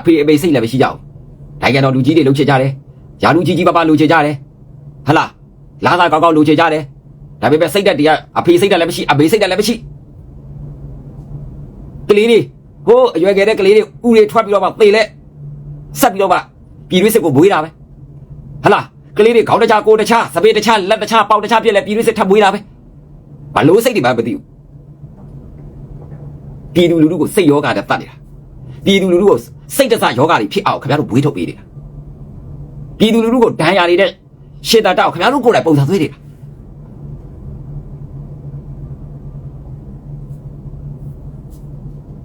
အဖေအမေစိတ်လည်းမရှိကြဘူးနိုင်ငံတော်လူကြီးတွေလှုပ်ချကြတယ်ယာလူကြီးကြီးပါပါလှုပ်ချကြတယ်ဟဟလားလာသာကောက်ကောက်လှုပ်ချကြတယ်ဒါပေမဲ့စိတ်တက်တည်းကအဖေစိတ်တက်လည်းမရှိအမေစိတ်တက်လည်းမရှိကလေးတွေဟိုးအရွယ်ငယ်တဲ့ကလေးတွေဥတွေထွက်ပြီးတော့မှသေလဲဆက်ပြီးတော့မှပြည်တွင်းစစ်ကိုမွေးတာပဲဟဟလားကလေးတွေခေါင်းတခြားကိုယ်တခြားစပင်းတခြားလက်တခြားပေါက်တခြားပြက်လဲပြည်တွင်းစစ်ထပ်မွေးတာပဲဘာလို့စိတ်တွေမှမသိဘူးပြည်သူလူထုကိုစိတ်ယောဂတဲ့တတ်နေတာ ပြည်သူလူထုကိုစိတ်တဆယောဂါတွေဖြစ်အောင်ခင်ဗျားတို့ဘွေးထုတ်ပေးနေတာပြည်သူလူထုကိုဒဏ်ရာတွေနဲ့ရှေ့တတောက်ခင်ဗျားတို့ကိုယ်တိုင်ပုံစံသွေးနေတာ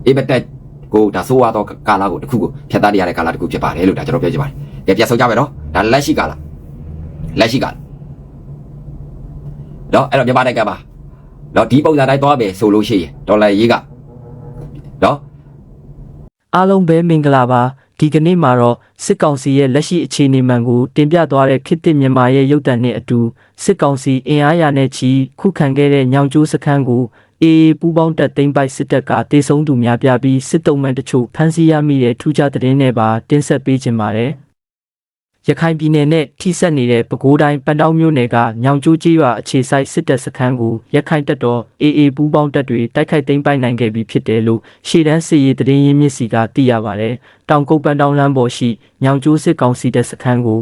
အေးဘတက်ကိုဒါဆိုးရတော့ကာလာကိုတစ်ခုကိုဖြတ်သားရတဲ့ကာလာတစ်ခုဖြစ်ပါတယ်လို့ဒါကျွန်တော်ပြောချင်ပါတယ်။ကြပြဆုံးကြမယ်နော်။ဒါလက်ရှိကာလာလက်ရှိကာလာနော်အဲ့တော့မြန်မာနိုင်ငံမှာနော်ဒီပုံစံတိုင်းသွားမယ်ဆိုလို့ရှိရင်ဒေါ်လာရေးကနော် အားလုံးပဲမင်္ဂလာပါဒီကနေ့မှာတော့စစ်ကောင်စီရဲ့လက်ရှိအခြေအနေမှန်ကိုတင်ပြသွားတဲ့ခေတ်သစ်မြန်မာရဲ့ရုပ်သံနဲ့အတူစစ်ကောင်စီအင်အားရာနဲ့ချီခုခံခဲ့တဲ့ညောင်ကျိုးစခန်းကိုအေးပူပေါင်းတပ်သိမ်းပိုက်စစ်တပ်ကတေဆုံးသူများပြပြီးစစ်တုံးမှန်တချို့ဖမ်းဆီးရမိတဲ့ထူးခြားသတင်းတွေပါတင်ဆက်ပေးခြင်းပါတယ် ရခိုင်ပြည်နယ်နဲ့ထိစပ်နေတဲ့ပဲခူးတိုင်းပန်တောင်းမြို့နယ်ကညောင်ကျိုးကြီးရွာအခြေစိုက်စစ်တပ်စခန်းကိုရခိုင်တပ်တော် AA ပူးပေါင်းတပ်တွေတိုက်ခိုက်သိမ်းပိုက်နိုင်ခဲ့ပြီးဖြစ်တယ်လို့ရှေ့တန်းစစ်ရေးသတင်းရင်းမြစ်စီကသိရပါတယ်။တောင်ကုတ်ပန်တောင်းလမ်းပေါ်ရှိညောင်ကျိုးစစ်ကောင်စီတပ်စခန်းကို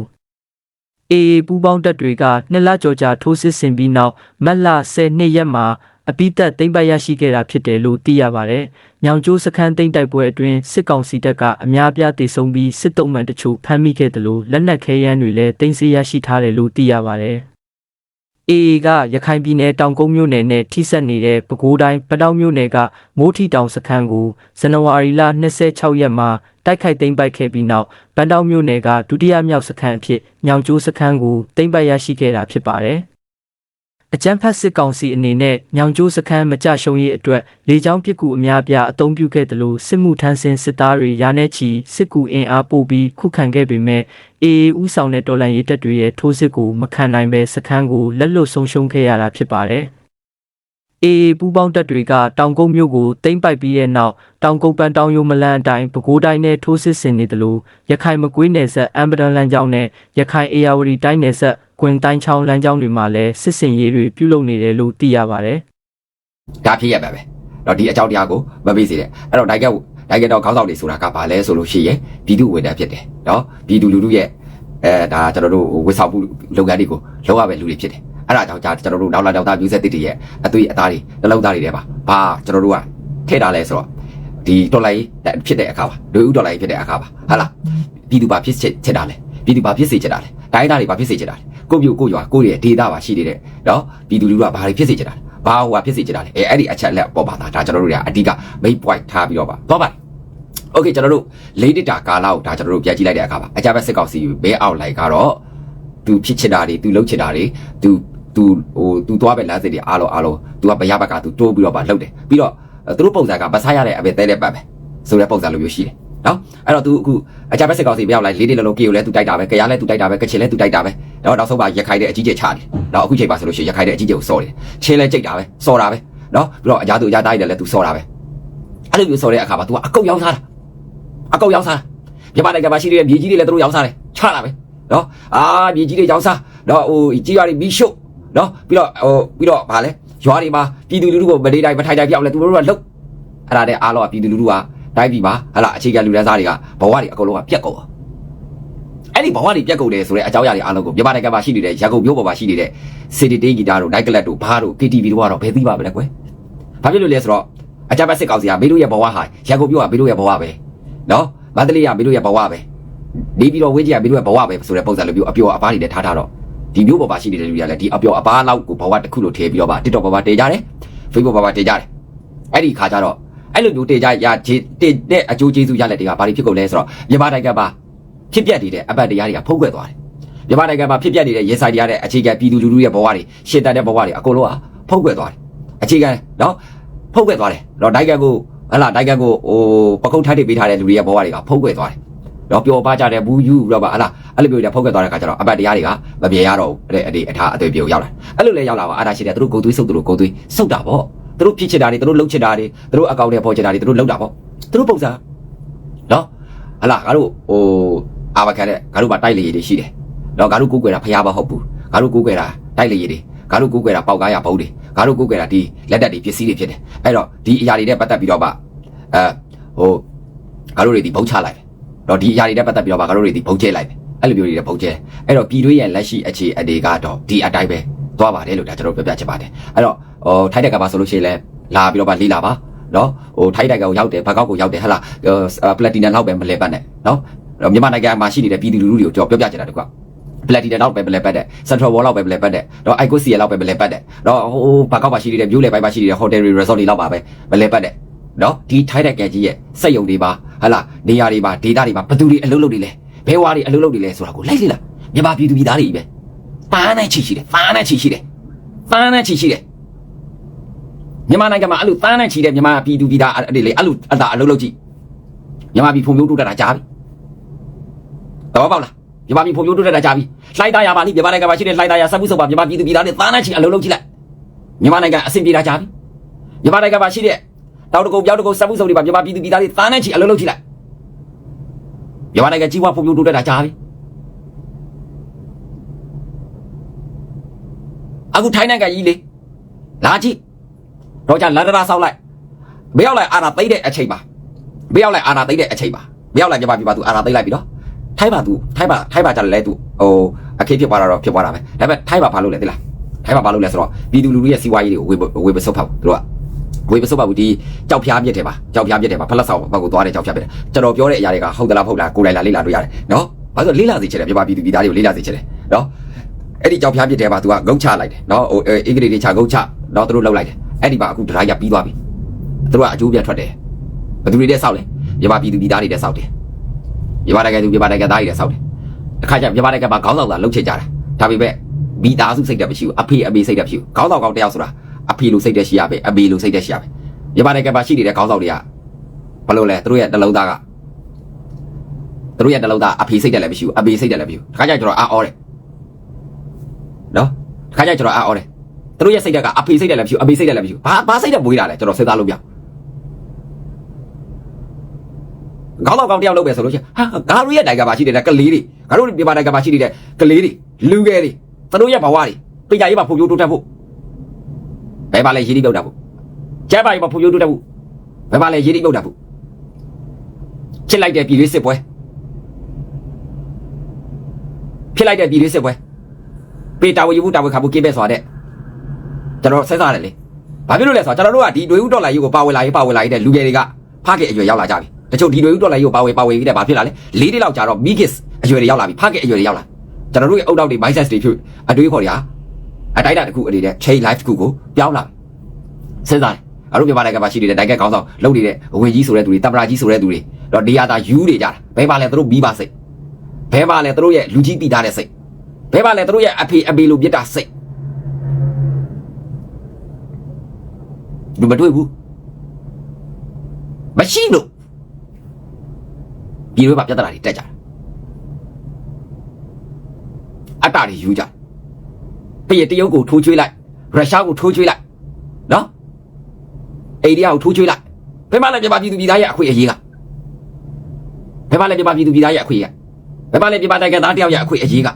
AA ပူးပေါင်းတပ်တွေကနှစ်လကြော်ကြာထိုးစစ်ဆင်ပြီးနောက်မတ်လ10နှစ်ရက်မှာ အပိသက်သိမ်းပိုက်ရရှိခဲ့တာဖြစ်တယ်လို့သိရပါတယ်။ညောင်ကျိုးစခန်းသိမ်းတိုက်ပွဲအတွင်းစစ်ကောင်စီတပ်ကအများအပြားတေဆုံးပြီးစစ်တုံးမှန်တချို့ဖမ်းမိခဲ့တယ်လို့လက်နက်ခဲယမ်းတွေလည်းတင်စီရရှိထားတယ်လို့သိရပါတယ်။ AA ကရခိုင်ပြည်နယ်တောင်ကုန်းမြို့နယ်နဲ့ထိစပ်နေတဲ့ပဲခူးတိုင်းပတောက်မြို့နယ်ကမိုးထီတောင်စခန်းကိုဇန်နဝါရီလ26ရက်မှာတိုက်ခိုက်သိမ်းပိုက်ခဲ့ပြီးနောက်ပန်းတောက်မြို့နယ်ကဒုတိယမြောက်စခန်းအဖြစ်ညောင်ကျိုးစခန်းကိုသိမ်းပိုက်ရရှိခဲ့တာဖြစ်ပါတယ်။ အကြမ်းဖက်စစ်ကောင်စီအနေနဲ့ညောင်ကျိုးစခန်းမကြရှုံရေးအတွက်လေကြောင်းပစ်ကူအများအပြားအသုံးပြုခဲ့တယ်လို့စစ်မှုထမ်းဆင်းစစ်သားတွေရာနဲ့ချီစစ်ကူအင်အားပို့ပြီးခုခံခဲ့ပေမဲ့ AA ဦးဆောင်တဲ့တော်လှန်ရေးတပ်တွေရဲ့ထိုးစစ်ကိုမခံနိုင်ပဲစခန်းကိုလက်လွတ်ဆုံးရှုံးခဲ့ရတာဖြစ်ပါတယ်။ AA ပူးပေါင်းတပ်တွေကတောင်ကုန်းမြို့ကိုသိမ်းပိုက်ပြီးတဲ့နောက်တောင်ကုန်းပန်းတောင်ယိုမလန်အတိုင်းပဲခူးတိုင်းနဲ့ထိုးစစ်ဆင်နေတယ်လို့ရခိုင်မကွေးနယ်ဆက်အမ်ဘဒန်လန်ကြောင်းနဲ့ရခိုင်အေယာဝတီတိုင်းနယ်ဆက် ကွင်တိုင်းချောင်းလမ်းကြောင်းတွေမှာလည်းစစ်စင်ရေးတွေပြုလုပ်နေတယ်လို့သိရပါတယ်။ဒါဖြစ်ရပါပဲတော့ဒီအကြောင်းတရားကိုမမေ့စေနဲ့အဲ့တော့နိုင်ငံနိုင်ငံတော်ခေါင်းဆောင်တွေဆိုတာကဘာလဲဆိုလို့ရှိရင်ပြည်သူဝန်ထမ်းဖြစ်တယ်နော်ပြည်သူလူထုရဲ့အဲဒါကျွန်တော်တို့ဝစ်ဆောင်မှုလုပ်ငန်းတွေကိုလုပ်ရမယ့်လူတွေဖြစ်တယ်အဲ့ဒါကြောင့်ဒါကျွန်တော်တို့နောက်လာနောက်သားမျိုးဆက်တစ်တွေရဲ့အသွေးအသားတွေနှလုံးသားတွေထဲမှာဘာကျွန်တော်တို့ကထည့်ထားလဲဆိုတော့ဒီဒေါ်လာကြီးဖြစ်တဲ့အခါပါလူဦးဒေါ်လာကြီးဖြစ်တဲ့အခါပါဟာလားပြည်သူဘာဖြစ်ချစ်ချစ်တာလဲပြည်သူဘာဖြစ်စေချစ်တာလဲတိုင်းသားတွေဘာဖြစ်စေချစ်တာလဲ ကိုမျိုးကိုရွာကိုရဲ့ဒေတာပါရှိနေတဲ့နော်ပြည်သူလူထုကဘာတွေဖြစ်စေချစ်တာလဲ ဘာဟိုဟာဖြစ်စေချင်တာလေအဲအဲ့ဒီအချက်လက်ပေါ်ပါတာဒါကျွန်တော်တို့တွေကအဓိက main point ထားပြီးတော့ပါတော့ပါโอเคကျွန်တော်တို့လေးတစ်တာကာလကိုဒါကျွန်တော်တို့ပြန်ကြည့်လိုက်တဲ့အခါမှာအကြမ်းဖက်စစ်ကောင်စီဘဲအောက်လိုက်ကတော့သူဖြစ်ချင်တာတွေသူလုပ်ချင်တာတွေသူသူဟိုသူသွားပဲလမ်းစစ်တွေအားလုံးအားလုံးသူကဘရဘက်ကသူတိုးပြီးတော့ပါလှုပ်တယ်ပြီးတော့သူတို့ပုံစံကမဆားရတဲ့အပဲတဲတဲ့ပတ်ပဲဆိုတဲ့ပုံစံလိုမျိုးရှိတယ် နော်အဲ့တော့သူအခုအကြမ်းဖက်စစ်ကောင်စီဘဲအောက်လိုက်လေးတစ်လုံးလုံးကေကိုလည်းသူတိုက်တာပဲကြရလည်းသူတိုက်တာပဲကချင်လည်းသူတိုက်တာပဲတော့နောက်ဆုံးပါရက်ခိုင်တဲ့အကြီးကျယ်ချတယ်တော့အခုချိန်ပါဆိုလို့ရှိရင်ရက်ခိုင်တဲ့အကြီးကျယ်ကိုစော်တယ်ချင်းလဲကြိတ်တာပဲစော်တာပဲနော်ပြီးတော့အရာသူအရာသားတွေလည်းသူစော်တာပဲအဲ့လိုမျိုးစော်တဲ့အခါမှာ तू ကအကုတ်ရောက်စားတာအကုတ်ရောက်စားမြန်မာနိုင်ငံမှာရှိတဲ့မြေကြီးတွေလည်းသူတို့ရောက်စားတယ်ချတာပဲနော်အာမြေကြီးတွေရောက်စားတော့ဟိုကြီးရွာတွေမီးရှို့နော်ပြီးတော့ဟိုပြီးတော့ဗာလဲရွာတွေမှာပြည်သူလူထုကိုမနေတိုင်းမထိုင်တိုင်းပြောက်လဲသူတို့ကလှုပ်အဲ့ဒါတဲ့အားလုံးကပြည်သူလူထုက တိုင်းပြည်မှာဟလာအခြေခံလူတန်းစားတွေကဘဝတွေအကုန်လုံးကပြက်ကုန်အောင်အဲ့ဒီဘဝတွေပြက်ကုန်တယ်ဆိုတဲ့အကြောင်းအရာတွေအားလုံးကိုမြန်မာနိုင်ငံမှာရှိနေတဲ့ရန်ကုန်မြို့ပေါ်မှာရှိနေတဲ့စီတီတေးဂီတာတို့နိုက်ကလပ်တို့ဘားတို့ KTV တို့ကတော့ဘယ်သိပါမလဲကွယ်ဘာဖြစ်လို့လဲဆိုတော့အကြမ်းဖက်စစ်ကောင်စီကမင်းတို့ရဲ့ဘဝဟာရန်ကုန်မြို့ကမင်းတို့ရဲ့ဘဝပဲနော်မန္တလေးကမင်းတို့ရဲ့ဘဝပဲနေပြီးတော့ဝင်းကြီးကမင်းတို့ရဲ့ဘဝပဲဆိုတဲ့ပုံစံလိုမျိုးအပျော်အပါးတွေနဲ့ထားထားတော့ဒီမျိုးပေါ်မှာရှိနေတဲ့လူတွေကလည်းဒီအပျော်အပါးလောက်ကိုဘဝတစ်ခုလိုထည့်ပြီးတော့ပါ TikTok ပေါ်မှာတင်ကြတယ် Facebook ပေါ်မှာတင်ကြတယ်အဲ့ဒီခါကျတော့ အဲ့လိုမျိုးတင်ကြရတင်တဲ့အကျိုးကျေးဇူးရလက်တွေကဘာတွေဖြစ်ကုန်လဲဆိုတော့မြန်မာနိုင်ငံမှာဖြစ်ပျက်နေတဲ့အပတ်တရားတွေကဖုံးကွယ်သွားတယ်မြန်မာနိုင်ငံမှာဖြစ်ပျက်နေတဲ့ရေဆိုင်တရားတဲ့အခြေခံပြည်သူလူထုရဲ့ဘဝတွေရှင်းတတ်တဲ့ဘဝတွေအကုန်လုံးကဖုံးကွယ်သွားတယ်အခြေခံနော်ဖုံးကွယ်သွားတယ်တော့နိုင်ငံကိုဟလာနိုင်ငံကိုဟိုပကုတ်ထိုက်တွေပေးထားတဲ့လူတွေရဲ့ဘဝတွေကဖုံးကွယ်သွားတယ်တော့ပျော်ပါကြတဲ့ဘူးယူတော့ပါဟလာအဲ့လိုမျိုးတွေဖုံးကွယ်သွားတဲ့ခါကျတော့အပတ်တရားတွေကမပြေရတော့ဘူးအဲ့ဒီအထားအသွေးပြေကိုရောက်လာအဲ့လိုလဲရောက်လာပါအားဒါရှိတယ်သူတို့ဂုံသွေးစုပ်သူတို့ဂုံသွေးစုပ်တာပေါ့ သူတို့ဖြစ်ချင်တာတွေသူတို့လှုပ်ချင်တာတွေသူတို့အကောင့်တွေပေါ်ချင်တာတွေသူတို့လှုပ်တာပေါ့သူတို့ပုံစံနော်ဟဟလာငါတို့ဟိုအာဘကန်တဲ့ငါတို့မှာတိုက်လေရည်တွေရှိတယ်တော့ငါတို့ကိုးကွယ်တာဖျားမဟုတ်ဘူးငါတို့ကိုးကွယ်တာတိုက်လေရည်တွေငါတို့ကိုးကွယ်တာပေါက်ကားရဘုံတွေငါတို့ကိုးကွယ်တာဒီလက်တက်တွေပစ္စည်းတွေဖြစ်တယ်အဲ့တော့ဒီအရာတွေနဲ့ပတ်သက်ပြီးတော့မှအဲဟိုငါတို့တွေဒီဘုံချလိုက်တယ်တော့ဒီအရာတွေနဲ့ပတ်သက်ပြီးတော့မှငါတို့တွေဒီဘုံကျဲလိုက်တယ်အဲ့လိုမျိုးတွေနဲ့ဘုံကျဲအဲ့တော့ပြည်တွင်းရဲ့လက်ရှိအခြေအနေကတော့ဒီအတိုင်းပဲ သွားပါတယ်လို့ဒါကျွန်တော်ပြောပြချင်ပါတယ်အဲ့တော့ဟိုထိုက်တက်ကပါဆိုလို့ရှိရင်လည်းလာပြီးတော့မှလေးလာပါနော်ဟိုထိုက်တက်ကိုရောက်တယ်ဘက်ကောက်ကိုရောက်တယ်ဟလာပလက်တီနမ်လောက်ပဲမလဲပတ်နဲ့နော်မြန်မာနိုင်ငံမှာရှိနေတဲ့ပြည်သူလူထုတွေကိုကျွန်တော်ပြောပြချင်တာတကွာပလက်တီနမ်လောက်ပဲမလဲပတ်တဲ့စင်ထရယ်ဝေါ်လောက်ပဲမလဲပတ်တဲ့တော့အိုက်ကိုစီရလောက်ပဲမလဲပတ်တဲ့တော့ဟိုဘက်ကောက်မှာရှိနေတဲ့မြို့လေပိုင်းမှာရှိနေတဲ့ဟိုတယ်ရီရီဆော့တွေလောက်ပါပဲမလဲပတ်တဲ့နော်ဒီထိုက်တက်ကကြီးရဲ့စက်ယုံတွေပါဟလာနေရာတွေပါဒေတာတွေပါဘယ်သူတွေအလုပ်လုပ်နေလဲဘဲဝါတွေအလုပ်လုပ်နေလဲဆိုတာကိုလိုက်လေလားမြန်မာပြည်သူပြည်သားတွေကြီးပဲ ပါနဲ့ချီရှိတယ်ပါနဲ့ချီရှိတယ်ပါနဲ့ချီရှိတယ်မြန်မာနိုင်ငံမှာအဲ့လိုတန်းနဲ့ချီတဲ့မြန်မာပြည်သူပြည်သားအဲ့ဒီလေအဲ့လိုအတာအလုံးလုံးကြည့်မြန်မာပြည်ဖွံ့ဖြိုးတိုးတက်တာကြားပြီတော့ပေါ့လားမြန်မာပြည်ဖွံ့ဖြိုးတိုးတက်တာကြားပြီလှိုက်သားရပါလိမြန်မာနိုင်ငံမှာရှိတဲ့လှိုက်သားရစပ်မှုစုံပါမြန်မာပြည်သူပြည်သားတွေတန်းနဲ့ချီအလုံးလုံးကြည့်လိုက်မြန်မာနိုင်ငံအဆင်ပြေတာကြားပြီမြန်မာနိုင်ငံမှာရှိတဲ့တောက်တကုံပြောက်တကုံစပ်မှုစုံတွေပါမြန်မာပြည်သူပြည်သားတွေတန်းနဲ့ချီအလုံးလုံးကြည့်လိုက်မြန်မာနိုင်ငံကြီးပွားဖွံ့ဖြိုးတိုးတက်တာကြားပြီ အခုထိုင်းနိုင်ငံကြီးလေလာကြည့်တော့ကြလန္ဒရာဆောက်လိုက်မရောက်လိုက်အာနာသိမ့်တဲ့အချိန်ပါမရောက်လိုက်အာနာသိမ့်တဲ့အချိန်ပါမရောက်လိုက်ကြပါပြီပါသူအာနာသိမ့်လိုက်ပြီနော်ထိုင်းပါသူထိုင်းပါထိုင်းပါကြလဲသူဟိုအခင်းဖြစ်သွားတာတော့ဖြစ်သွားတာပဲဒါပေမဲ့ထိုင်းပါဘာလို့လဲသိလားထိုင်းပါဘာလို့လဲဆိုတော့ပြည်သူလူထုရဲ့စီးပွားရေးတွေကိုဝေဝေပစုပ်ဖောက်သူတို့ကဝေပစုပ်ဖောက်ဘူးဒီကြောက်ဖျားပြစ်တယ်ပါကြောက်ဖျားပြစ်တယ်ပါဖလက်ဆောင်ဘက်ကိုသွားတယ်ကြောက်ဖျားပြစ်တယ်ကျွန်တော်ပြောတဲ့အရာတွေကဟုတ်သလားဟုတ်လားကိုယ်လိုက်လာလေးလာတွေ့ရတယ်နော်ဘာလို့လေးလာစေချင်တယ်ပြပါပြည်သူပြည်သားတွေကိုလေးလာစေချင်တယ်နော် အဲ့ဒီကြောက်ဖျားပြစ်တယ်ပါသူကငုတ်ချလိုက်တယ်နော်ဟိုအင်္ဂလိပ်တွေချငုတ်ချနော်သူတို့လောက်လိုက်တယ်အဲ့ဒီမှာအခုဒရာရပြီးသွားပြီသူတို့ကအကျိုးပြတ်ထွက်တယ်ဘယ်သူတွေတဲ့ဆောက်လဲမြန်မာပြည်သူပြည်သားတွေတဲ့ဆောက်တယ်မြန်မာနိုင်ငံသူမြန်မာနိုင်ငံသားတွေတဲ့ဆောက်တယ်တစ်ခါကျမြန်မာနိုင်ငံမှာခေါင်းဆောင်သာလှုပ်ချင်ကြတာဒါပေမဲ့မိသားစုစိတ်တက်မရှိဘူးအဖေအမေစိတ်တက်မရှိဘူးခေါင်းဆောင်ကောင်းတယောက်ဆိုတာအဖေလိုစိတ်တက်ရှိရပဲအမေလိုစိတ်တက်ရှိရပဲမြန်မာနိုင်ငံမှာရှိနေတဲ့ခေါင်းဆောင်တွေကဘယ်လိုလဲသူတို့ရဲ့နှလုံးသားကသူတို့ရဲ့နှလုံးသားအဖေစိတ်တက်လည်းမရှိဘူးအမေစိတ်တက်လည်းမရှိဘူးတစ်ခါကျကျွန်တော်အာအောတယ်နော်တစ် ခါကျကျွန်တော်အာအောတယ်သူတို့ရဲ့စိတ်ဓာတ်ကအဖေစိတ်ဓာတ်လည်းမရှိဘူးအမေစိတ်ဓာတ်လည်းမရှိဘူးဘာဘာစိတ်ဓာတ်မွေးတာလဲကျွန်တော်စဉ်းစားလို့ပြခေါင်းတော့ကောင်းတယောက်လုပ်ပဲဆိုလို့ရှိရင်ဟာငါတို့ရဲ့နိုင်ငံမှာရှိနေတဲ့ကလေးတွေငါတို့မြန်မာနိုင်ငံမှာရှိနေတဲ့ကလေးတွေလူငယ်တွေသူတို့ရဲ့ဘဝတွေပညာရေးမှာဖွံ့ဖြိုးတိုးတက်ဖို့ဘယ်မှာလဲရည်ရည်ပြုတ်တာဖို့ကျမ်းပါရေးမှာဖွံ့ဖြိုးတိုးတက်ဖို့ဘယ်မှာလဲရည်ရည်ပြုတ်တာဖို့ချစ်လိုက်တဲ့ပြည်လေးစစ်ပွဲဖြစ်လိုက်တဲ့ပြည်လေးစစ်ပွဲ ပေတာဝယူမှုတာဝခါမှုကိပဲဆိုတာတဲ့ကျွန်တော်စဉ်းစားတယ်လေဘာဖြစ်လို့လဲဆိုတော့ကျွန်တော်တို့ကဒီတွေဥတော်လာရေးကိုပါဝင်လာရေးပါဝင်လာရေးတဲ့လူငယ်တွေကဖခင်အရွယ်ရောက်လာကြပြီတချို့ဒီတွေဥတော်လာရေးကိုပါဝင်ပါဝင်ရေးတဲ့ဘာဖြစ်လာလဲလေးတိလောက်ကြာတော့ migis အရွယ်တွေရောက်လာပြီဖခင်အရွယ်တွေရောက်လာကျွန်တော်တို့ရဲ့အုတ်တောက်တွေ mindset တွေဖြစ်အတွေးခေါ်တွေဟာအတိုင်းအတာတစ်ခုအနေနဲ့ change life တစ်ခုကိုပြောင်းလာစဉ်းစားတယ်အရုပ်ပြပါတဲ့ကပါရှိနေတဲ့နိုင်ငံကောင်းဆောင်လုပ်နေတဲ့ဝင်ကြီးဆိုတဲ့သူတွေတမရာကြီးဆိုတဲ့သူတွေတော့နေရာသာယူနေကြတာဘယ်ပါလဲသူတို့မိပါစိတ်ဘယ်ပါလဲသူတို့ရဲ့လူကြီးတည်ထားတဲ့စိတ် ဘယ်ပါလဲသူတို့ရဲ့အဖေအမေလိုမြတ်တာစိတ်လူမတွေ့ဘူးမရှိလို့ပြည်တွင်းမှာပြဿနာတွေတက်ကြတယ်အတ္တတွေယူကြတယ်ပြည်တရုတ်ကိုထိုးချွေးလိုက်ရုရှားကိုထိုးချွေးလိုက်နော်အိန္ဒိယကိုထိုးချွေးလိုက်ဘယ်မှာလဲမြန်မာပြည်သူပြည်သားရဲ့အခွင့်အရေးကဘယ်မှာလဲမြန်မာပြည်သူပြည်သားရဲ့အခွင့်အရေးကဘယ်မှာလဲမြန်မာနိုင်ငံသားတယောက်ရဲ့အခွင့်အရေးက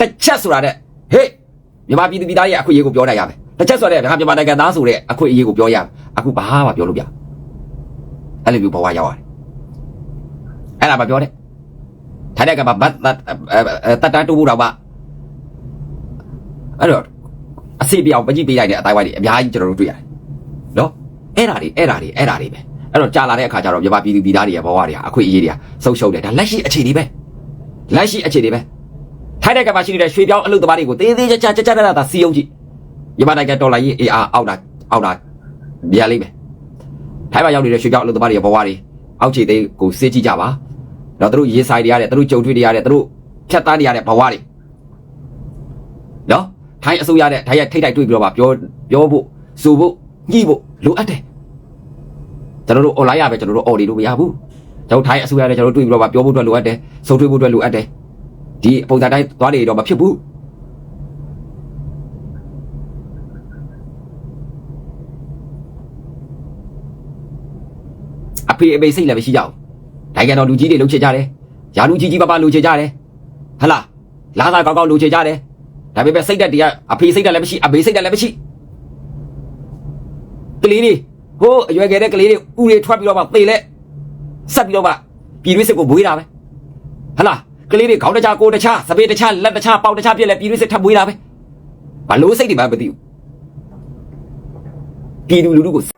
တစ်ချက်ဆိုတာတဲ့ဟေးမြန်မာပြည်သူပြည်သားရဲ့အခွင့်အရေးကိုပြောနိုင်ရမယ်တစ်ချက်ဆိုတဲ့မြန်မာနိုင်ငံသားဆိုတဲ့အခွင့်အရေးကိုပြောရမယ်အခုဘာမှပြောလို့ပြအဲ့လိုမျိုးဘဝရောက်ရတယ်အဲ့ဒါမပြောနဲ့ထိုင်တဲ့ကမှာဘတ်တတ်တန်းတူဘူးတော့ပါအဲ့တော့အစီပြောင်ပကြည့်ပေးလိုက်တဲ့အတိုင်းဝိုင်းတွေအများကြီးကျွန်တော်တို့တွေ့ရတယ်နော်အဲ့ဒါတွေအဲ့ဒါတွေအဲ့ဒါတွေပဲအဲ့တော့ကြာလာတဲ့အခါကျတော့မြန်မာပြည်သူပြည်သားတွေရဲ့ဘဝတွေဟာအခွင့်အရေးတွေဟာဆုံးရှုံးတယ်ဒါလက်ရှိအခြေအနေပဲလက်ရှိအခြေအနေပဲ ထိုင်တဲ့ကမှာရှိနေတဲ့ရွှေပြောင်းအလုပ်သမားတွေကိုသေးသေးချာချာချာချာချာချာစီယုံကြည့်မြန်မာနိုင်ငံဒေါ်လာရေး AR အောက်တာအောက်တာမြင်လိမ့်မယ်ထိုင်းမှာရောက်နေတဲ့ရွှေကြောက်အလုပ်သမားတွေရဲ့ဘဝတွေအောက်ခြေသိမ်းကိုစစ်ကြည့်ကြပါတော့သူတို့ရေးဆိုင်တွေရတဲ့သူတို့ကြုံတွေ့တွေရတဲ့သူတို့ဖြတ်သားနေရတဲ့ဘဝတွေနော်ထိုင်းအစိုးရနဲ့ထိုင်းရဲ့ထိတ်တိုက်တွေ့ပြီးတော့ပါပြောပြောဖို့ဆိုဖို့ညှိဖို့လိုအပ်တယ်ကျွန်တော်တို့ online ရပဲကျွန်တော်တို့ order လို့မရဘူးကျွန်တော်ထိုင်းအစိုးရနဲ့ကျွန်တော်တို့တွေ့ပြီးတော့ပါပြောဖို့အတွက်လိုအပ်တယ်ဆုံတွေ့ဖို့အတွက်လိုအပ်တယ် ဒီပုံစံတိုင်းသွားနေတော့မဖြစ်ဘူးအဖေအမေစိတ်လည်းမရှိကြဘူးနိုင်ငံတော်လူကြီးတွေလှုပ်ချင်ကြတယ်ယာလူကြီးကြီးပါပါလှုပ်ချင်ကြတယ်ဟလာလာသာကောင်းကောင်းလှုပ်ချင်ကြတယ်ဒါပေမဲ့စိတ်သက်တွေကအဖေစိတ်သက်လည်းမရှိအမေစိတ်သက်လည်းမရှိကလေးတွေဟိုးအရွယ်ငယ်တဲ့ကလေးတွေဥတွေထွက်ပြီးတော့မှသေလဲဆက်ပြီးတော့မှပြည်တွင်းစစ်ကိုမွေးတာပဲဟလာ ကလေးတွေခေါင်းတစ်ချာကိုယ်တစ်ချာစပင်းတစ်ချာလက်တစ်ချာပေါင်တစ်ချာပြက်လဲပြည်တွင်းစစ်ထပ်မွေးတာပဲဘာလို့စိတ်တွေမှမသိဘူးပြည်သူလူထုကို